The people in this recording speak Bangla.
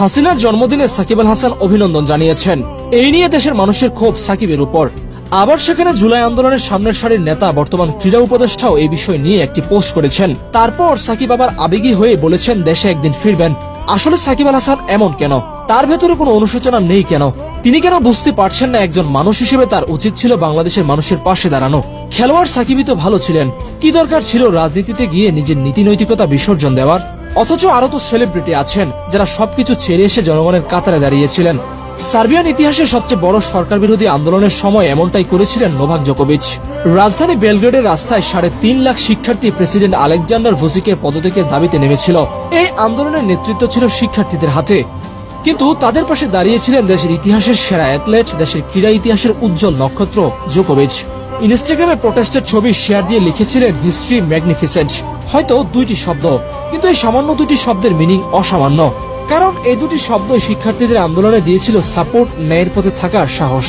হাসিনার জন্মদিনে সাকিব আল হাসান অভিনন্দন জানিয়েছেন। এই নিয়ে দেশের মানুষের ক্ষোভ সাকিবের উপর। আবার সেখানে জুলাই আন্দোলনের সামনের সারির নেতা, বর্তমান ক্রীড়া উপদেষ্টাও এই বিষয় নিয়ে একটি পোস্ট করেছেন। তারপর সাকিব আবার আবেগী হয়ে বলেছেন, দেশে একদিন ফিরবেন। আসলে সাকিব আল হাসান এমন কেন? তার ভেতরে কোনো অনুশোচনা নেই কেন? তিনি কেন বুঝতে পারছেন না একজন মানুষ হিসেবে তার উচিত ছিল বাংলাদেশের মানুষের পাশে দাঁড়ানো? খেলোয়াড় সাকিবই তো ভালো ছিলেন। কি দরকার ছিল রাজনীতিতে গিয়ে নিজের নীতি নৈতিকতা বিসর্জন দেওয়ার? অথচ আরও তো সেলিব্রিটি আছেন, যারা সবকিছু ছেড়ে এসে জনগণের কাতারে দাঁড়িয়েছিলেন। সার্বিয়ান ইতিহাসের সবচেয়ে বড় সরকার বিরোধী আন্দোলনের সময় এমনটাই করেছিলেন নোভাক জোকোভিচ। রাজধানী বেলগ্রেডের রাস্তায় সাড়ে তিন লাখ শিক্ষার্থী প্রেসিডেন্ট আলেকজান্ডার ভুসিকের পদত্যাগের দাবিতে নেমেছিল। এই আন্দোলনের নেতৃত্ব ছিল শিক্ষার্থীদের হাতে। কিন্তু তাদের পাশে দাঁড়িয়েছিলেন দেশের ইতিহাসের সেরা অ্যাথলেট, দেশের ক্রীড়া ইতিহাসের উজ্জ্বল নক্ষত্র জোকোভিচ। ইনস্টাগ্রামে প্রোটেস্টের ছবি শেয়ার দিয়ে লিখেছিলেন, হিস্ট্রি ম্যাগনিফিসেন্ট। হয়তো দুইটি শব্দ। কিন্তু এই সামান্য দুটি শব্দের মিনিং অসামান্য। কারণ এই দুটি শব্দ শিক্ষার্থীদের আন্দোলনে দিয়েছিল সাপোর্ট ন্যায়ের পথে থাকার সাহস।